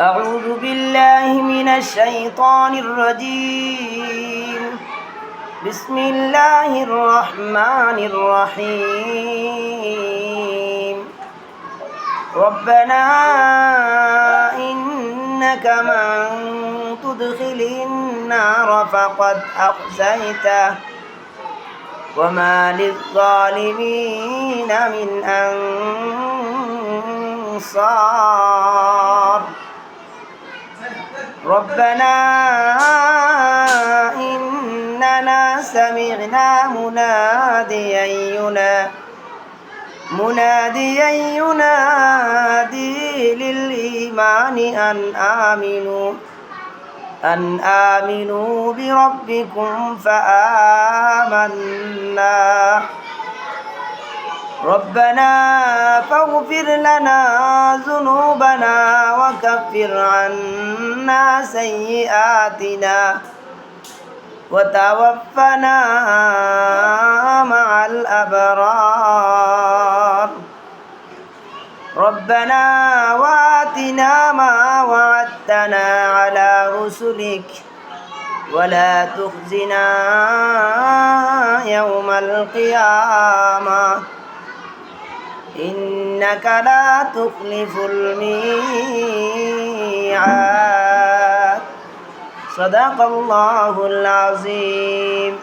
أعوذ بالله من الشيطان الرجيم. بسم الله الرحمن الرحيم. ربنا إنك من تدخل النار فقد أخزيته. وما للظالمين من أنصار. ربنا إننا سمعنا مناديا ينادي مناديا ينادي للإيمان أن آمنوا أن آمنوا بربكم فآمنا. ربنا فاغفر لنا ذنوبنا وكفر عنا سيئاتنا وتوفنا مع الأبرار. ربنا وآتنا ما وعدتنا على رسلك ولا تخزنا يوم القيامة. إنك لا تخلف الميعاد صدق الله العظيم